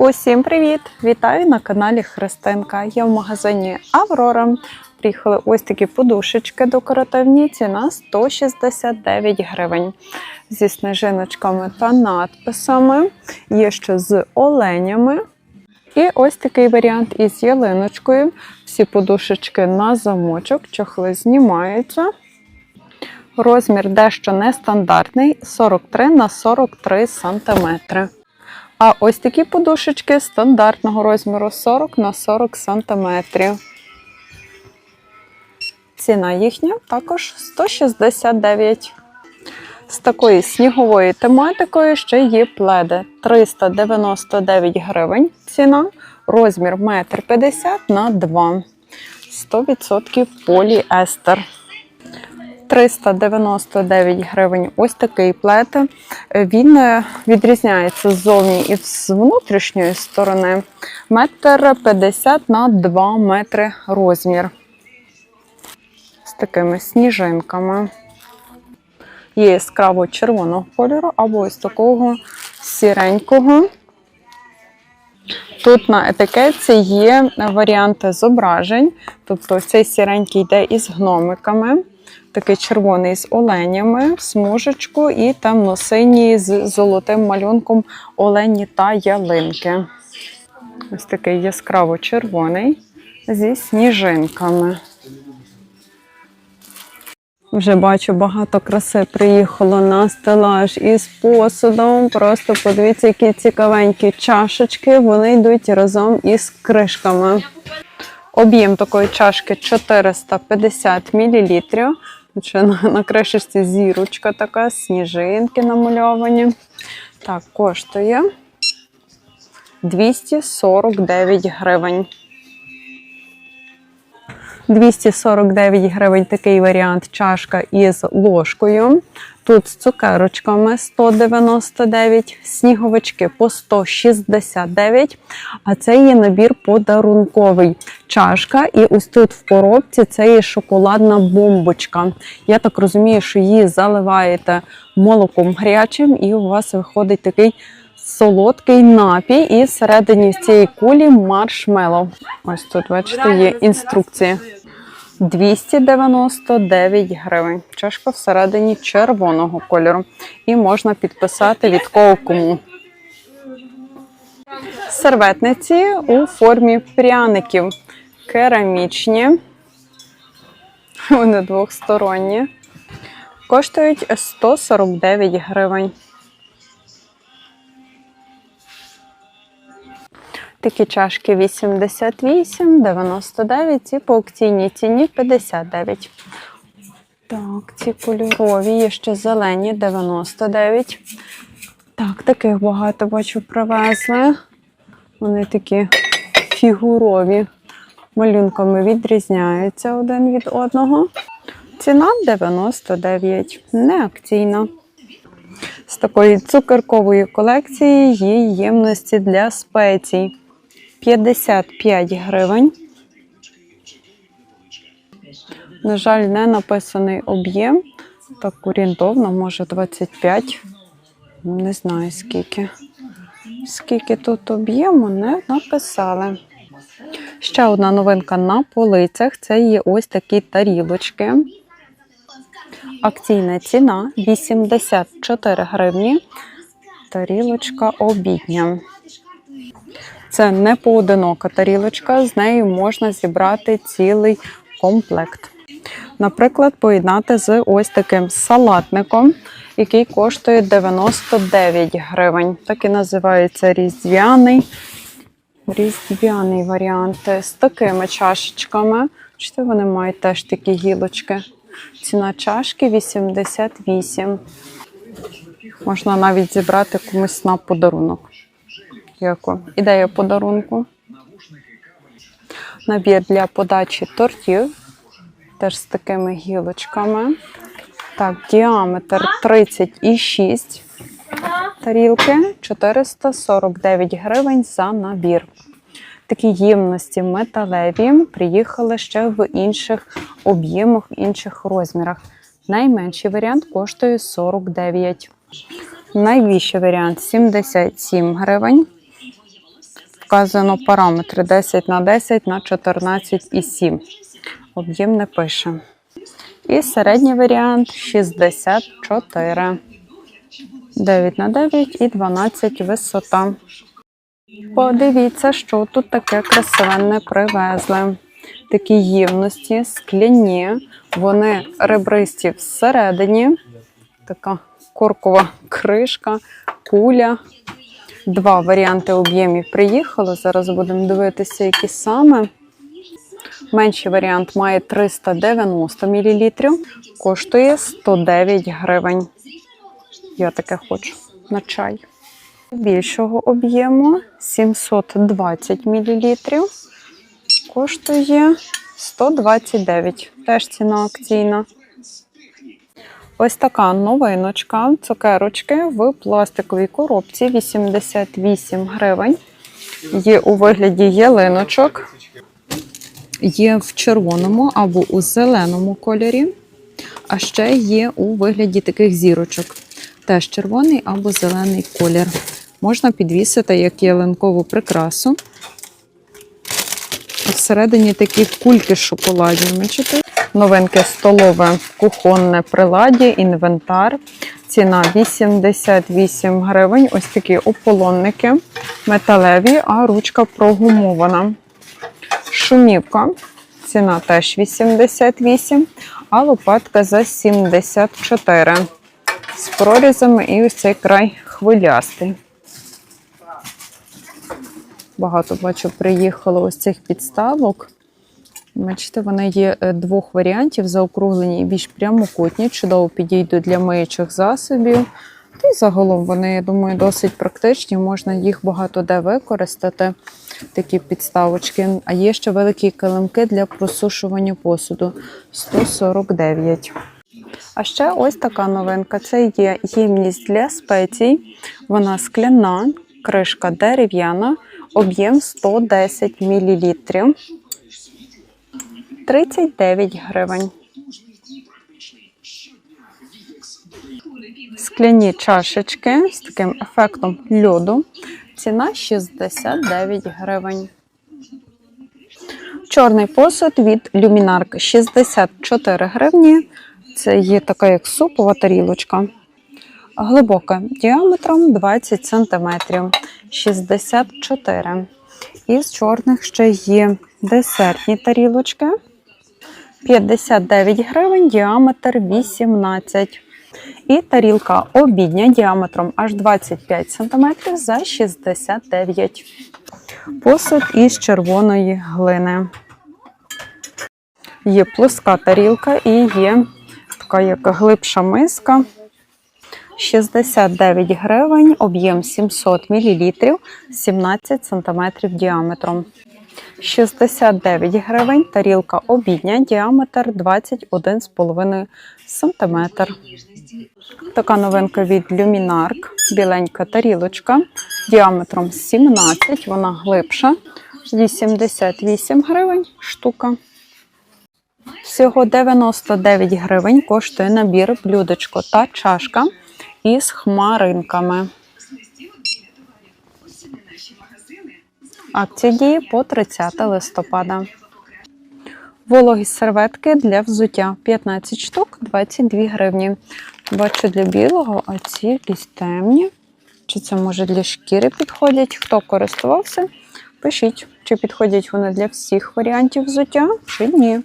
Усім привіт! Вітаю на каналі Христинка. Я в магазині Аврора. Приїхали ось такі подушечки декоративні. Ціна 169 гривень. Зі снежиночками та надписами. Є ще з оленями. І ось такий варіант із ялиночкою. Всі подушечки на замочок, чохли знімаються. Розмір дещо нестандартний 43 на 43 сантиметри. А ось такі подушечки стандартного розміру 40 на 40 сантиметрів. Ціна їхня також 169. З такою сніговою тематикою ще є пледи 399 гривень. Ціна, розмір 1,50 м на 2 100% поліестер. 399 гривень. Ось такий плед. Він е, відрізняється ззовні і з внутрішньої сторони. Метр 50 на 2 метри розмір. З такими сніжинками. Є яскраво червоного кольору або ось такого сіренького. Тут на етикетці є варіанти зображень. Тобто цей сіренький йде із гномиками такий червоний з оленями, смужечку і темно-синій з золотим малюнком олені та ялинки. Ось такий яскраво червоний зі сніжинками. Вже бачу, багато краси приїхало на стелаж із посудом. Просто подивіться, які цікавенькі чашечки. Вони йдуть разом із кришками. Об'єм такої чашки 450 мл. Ще на, на кришечці зірочка така, сніжинки намальовані. Так, коштує 249 гривень. 249 гривень такий варіант чашка із ложкою. Тут з цукерочками 199, сніговички по 169. А це є набір подарунковий чашка. І ось тут в коробці це є шоколадна бомбочка. Я так розумію, що її заливаєте молоком гарячим, і у вас виходить такий солодкий напій. І всередині цієї кулі маршмеллоу. Ось тут, бачите, є інструкція. 299 гривень. Чашка всередині червоного кольору. І можна підписати від кого кому. Серветниці у формі пряників. Керамічні. Вони двохсторонні. Коштують 149 гривень. Такі чашки 88, 99 і по аукційній ціні 59. Так, ці кольорові, є ще зелені 99. Так, таких багато бачу привезли. Вони такі фігурові. Малюнками відрізняються один від одного. Ціна 99, не акційна. З такої цукеркової колекції є ємності для спецій. 55 гривень. На жаль, не написаний об'єм. Так орієнтовно, може 25. Не знаю скільки. Скільки тут об'єму, не написали. Ще одна новинка на полицях це є ось такі тарілочки. Акційна ціна 84 гривні. Тарілочка обідня. Це не поодинока тарілочка, з нею можна зібрати цілий комплект. Наприклад, поєднати з ось таким салатником, який коштує 99 гривень. Так і називається різдвяний. Різдвяний варіант з такими чашечками. Бачите, вони мають теж такі гілочки. Ціна чашки 88. Можна навіть зібрати комусь на подарунок. Яку? Ідея подарунку. Набір для подачі тортів. Теж з такими гілочками. Так, діаметр 36 тарілки, 449 гривень за набір. Такі ємності металеві приїхали ще в інших об'ємах, інших розмірах. Найменший варіант коштує 49. Найбільший варіант 77 гривень. Вказано параметри 10 на 10 на 14,7. Об'єм не пише. І середній варіант 64. 9 на 9 і 12 висота. Подивіться, що тут таке красивенне привезли. Такі ємності, скляні, вони ребристі всередині. Така коркова кришка, куля. Два варіанти об'ємів приїхало. Зараз будемо дивитися, які саме. Менший варіант має 390 мл, коштує 109 гривень. Я таке хочу на чай. Більшого об'єму 720 мл. Коштує 129. Теж ціна акційна. Ось така новиночка. Цукерочки в пластиковій коробці 88 гривень. Є у вигляді ялиночок. Є в червоному або у зеленому кольорі. А ще є у вигляді таких зірочок. Теж червоний або зелений колір. Можна підвісити як ялинкову прикрасу. Всередині такі кульки шоколадні. Бачите? Новинке столове кухонне приладдя, інвентар. Ціна 88 гривень. Ось такі ополонники металеві, а ручка прогумована. Шумівка. Ціна теж 88, а лопатка за 74. З прорізами і ось цей край хвилястий. Багато бачу, приїхало ось цих підставок. Бачите, вони є е, двох варіантів: заокруглені і більш прямокутні, чудово підійдуть для миючих засобів. Та й загалом вони, я думаю, досить практичні. Можна їх багато де використати, такі підставочки. А є ще великі килимки для просушування посуду 149. А ще ось така новинка: це є ємність для спецій. Вона скляна, кришка дерев'яна, об'єм 110 мл. 39 гривень. Скляні чашечки з таким ефектом льоду. Ціна 69 гривень. Чорний посуд від люмінарки 64 гривні. Це є така як супова тарілочка. Глибока діаметром 20 см 64. Із чорних ще є десертні тарілочки. 59 гривень, діаметр 18. І тарілка обідня діаметром аж 25 см за 69. Посуд із червоної глини. Є плоска тарілка і є така як глибша миска. 69 гривень, об'єм 700 мл, 17 см діаметром. 69 гривень, тарілка обідня, діаметр 21,5 см. Така новинка від Luminark, біленька тарілочка, діаметром 17, вона глибша, 88 гривень штука. Всього 99 гривень коштує набір блюдечко та чашка із хмаринками. Акція діє по 30 листопада. Вологі серветки для взуття 15 штук 22 гривні. Бачу для білого, а ці якісь темні. Чи це може для шкіри підходять? Хто користувався? Пишіть, чи підходять вони для всіх варіантів взуття, чи ні.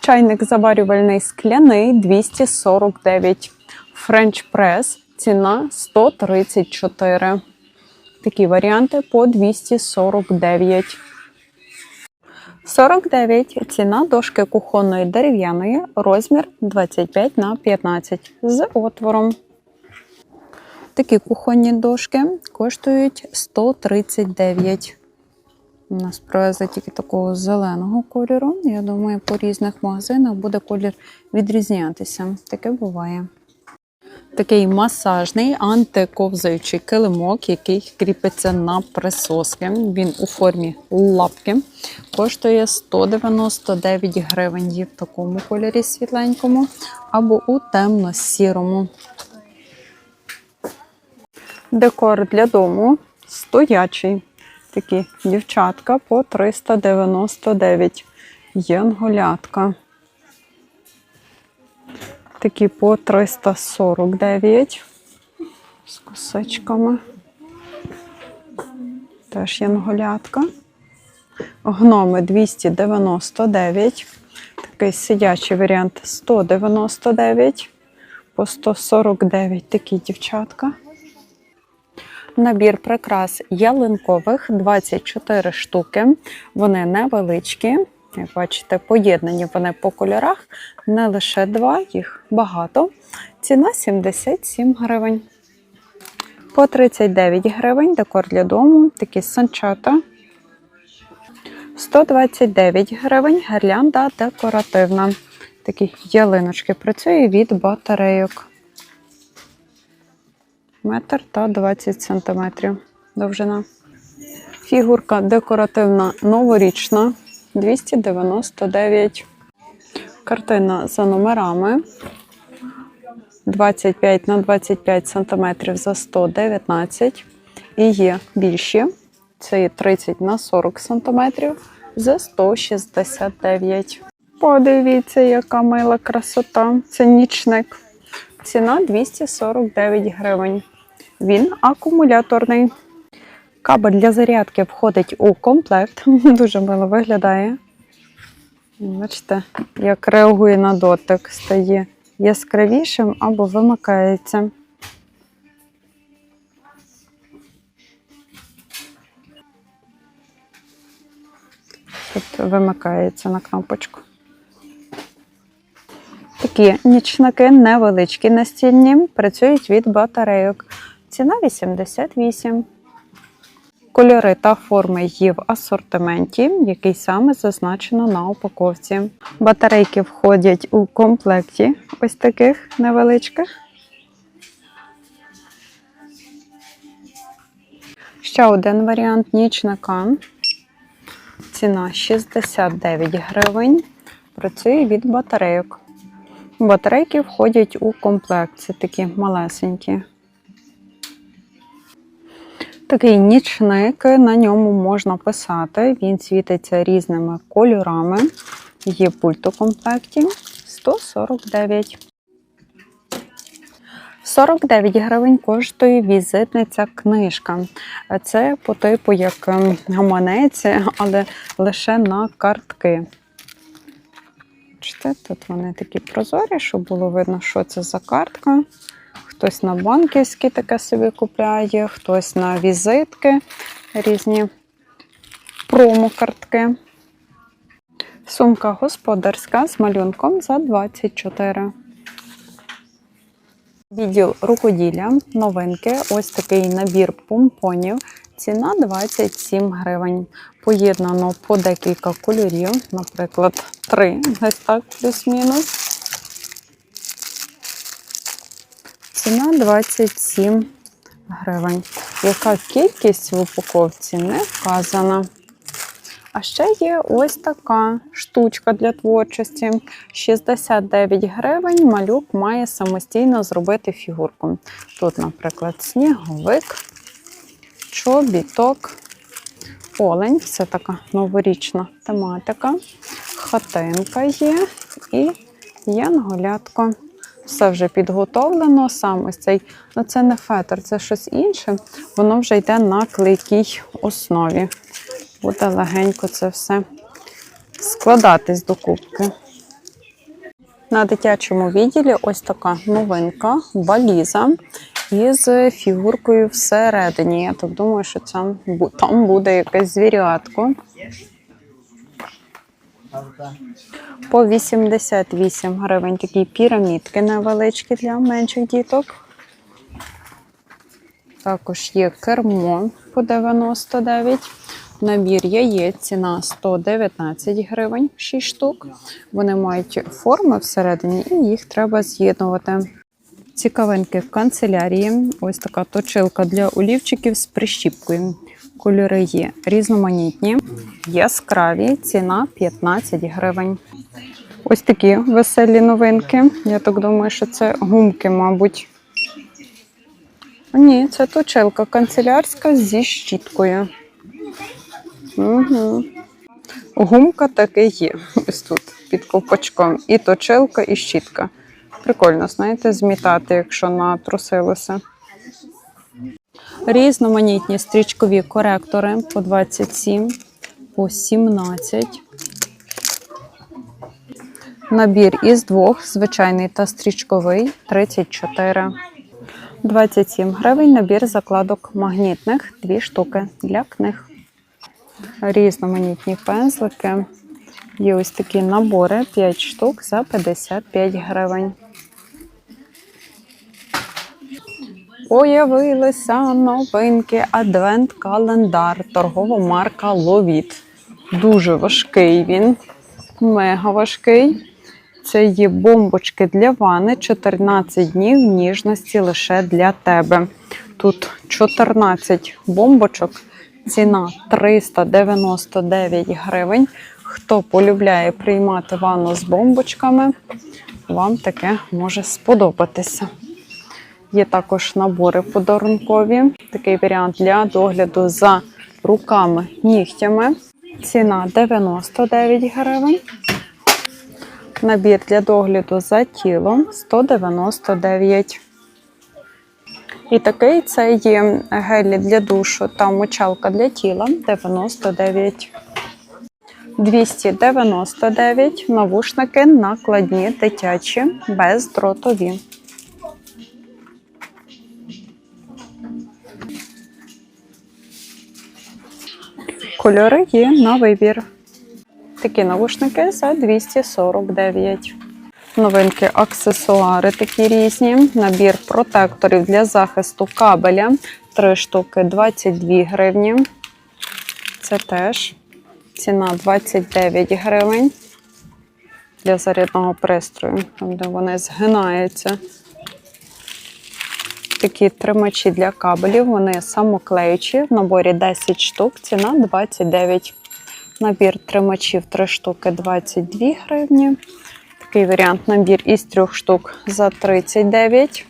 Чайник заварювальний скляний 249. Френч прес ціна 134. Такі варіанти по 249. 49 ціна дошки кухонної дерев'яної, розмір 25 на 15 з отвором. Такі кухонні дошки коштують 139. У нас привезли тільки такого зеленого кольору. Я думаю, по різних магазинах буде колір відрізнятися. Таке буває. Такий масажний антиковзаючий килимок, який кріпиться на присоски. Він у формі лапки. Коштує 199 гривень. Є в такому кольорі світленькому або у темно-сірому. Декор для дому стоячий. Такі дівчатка по 399. Янголятка. Такі по 349 з косичками. Теж янголятка. Гноми 299. Такий сидячий варіант 199. По 149 такі дівчатка. Набір прикрас ялинкових 24 штуки. Вони невеличкі. Як бачите, поєднані вони по кольорах. Не лише два, їх багато. Ціна 77 гривень. По 39 гривень декор для дому, такі санчата. 129 гривень гірлянда декоративна. Такі ялиночки працює від батарейок. Метр та 20 сантиметрів довжина. Фігурка декоративна новорічна 299. Картина за номерами 25 на 25 сантиметрів за 119. І є більші. Це є 30 на 40 сантиметрів за 169. Подивіться, яка мила красота. Це нічник. Ціна 249 гривень. Він акумуляторний. Кабель для зарядки входить у комплект. Дуже мило виглядає. Бачите, як реагує на дотик, стає яскравішим або вимикається. Тут вимикається на кнопочку. Такі нічники невеличкі настільні, працюють від батарейок. Ціна 88. Кольори та форми є в асортименті, який саме зазначено на упаковці. Батарейки входять у комплекті ось таких невеличких. Ще один варіант нічника. Ціна 69 гривень. Працює від батарейок. Батарейки входять у комплект. Це такі малесенькі. Такий нічник, на ньому можна писати. Він світиться різними кольорами. Є пульт у комплекті 149. 49 гривень коштує візитниця книжка. Це по типу як ем, гаманець, але лише на картки. Бачите, тут вони такі прозорі, щоб було видно, що це за картка. Хтось на банківські таке собі купляє, хтось на візитки, різні промокартки. Сумка господарська з малюнком за 24. Відділ рукоділля, новинки. Ось такий набір помпонів. Ціна 27 гривень. Поєднано по декілька кольорів, наприклад, три, ось так, плюс-мінус. Ціна 27 гривень. Яка кількість в упаковці не вказана. А ще є ось така штучка для творчості. 69 гривень. Малюк має самостійно зробити фігурку. Тут, наприклад, сніговик, чобіток, олень це така новорічна тематика, хатинка є і янголятко. Все вже підготовлено. Сам ось цей, ну це не фетр, це щось інше. Воно вже йде на клейкій основі. Буде легенько це все складатись до кубки. На дитячому відділі ось така новинка, валіза із фігуркою всередині. Я так думаю, що там буде якесь звірятко. По 88 гривень такі пірамідки невеличкі для менших діток. Також є кермо по 99. Набір яєць, ціна 119 гривень, 6 штук. Вони мають форми всередині і їх треба з'єднувати. Цікавинки в канцелярії. Ось така точилка для олівчиків з прищіпкою. Кольори є різноманітні, яскраві, ціна 15 гривень. Ось такі веселі новинки. Я так думаю, що це гумки, мабуть. Ні, це точилка канцелярська зі щіткою. Угу. Гумка таки є. Ось тут під ковпачком. І точилка, і щітка. Прикольно, знаєте, змітати, якщо натрусилося. Різноманітні стрічкові коректори по 27, по 17. Набір із двох, звичайний та стрічковий 34. 27 гривень набір закладок магнітних, дві штуки для книг. Різноманітні пензлики. Є ось такі набори 5 штук за 55 гривень. Появилися новинки адвент-календар, торгова марка Ловіт. Дуже важкий він, мега важкий. Це є бомбочки для вани 14 днів ніжності лише для тебе. Тут 14 бомбочок, ціна 399 гривень. Хто полюбляє приймати ванну з бомбочками, вам таке може сподобатися. Є також набори подарункові. Такий варіант для догляду за руками, нігтями. Ціна 99 гривень. Набір для догляду за тілом 199. І такий це є гелі для душу та мочалка для тіла 99. 299 навушники накладні дитячі бездротові. Кольори є на вибір. Такі навушники за 249. Новинки аксесуари такі різні. Набір протекторів для захисту кабеля. 3 штуки 22 гривні. Це теж ціна 29 гривень. Для зарядного пристрою, де вони згинаються. Такі тримачі для кабелів, вони самоклеючі. В наборі 10 штук, ціна 29. Набір тримачів 3 штуки 22 гривні. Такий варіант набір із 3 штук за 39.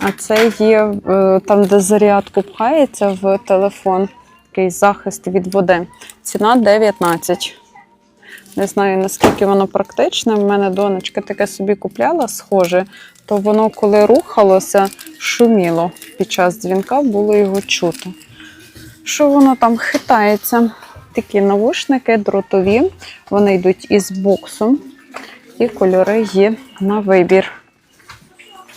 А це є е, там, де зарядку пхається в телефон, такий захист від води. Ціна 19. Не знаю, наскільки воно практичне. В мене донечка таке собі купляла схоже, то воно, коли рухалося, шуміло. Під час дзвінка було його чути. Що воно там хитається? Такі навушники дротові, вони йдуть із боксом, і кольори є на вибір.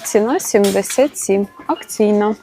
Ціна 77, акційна.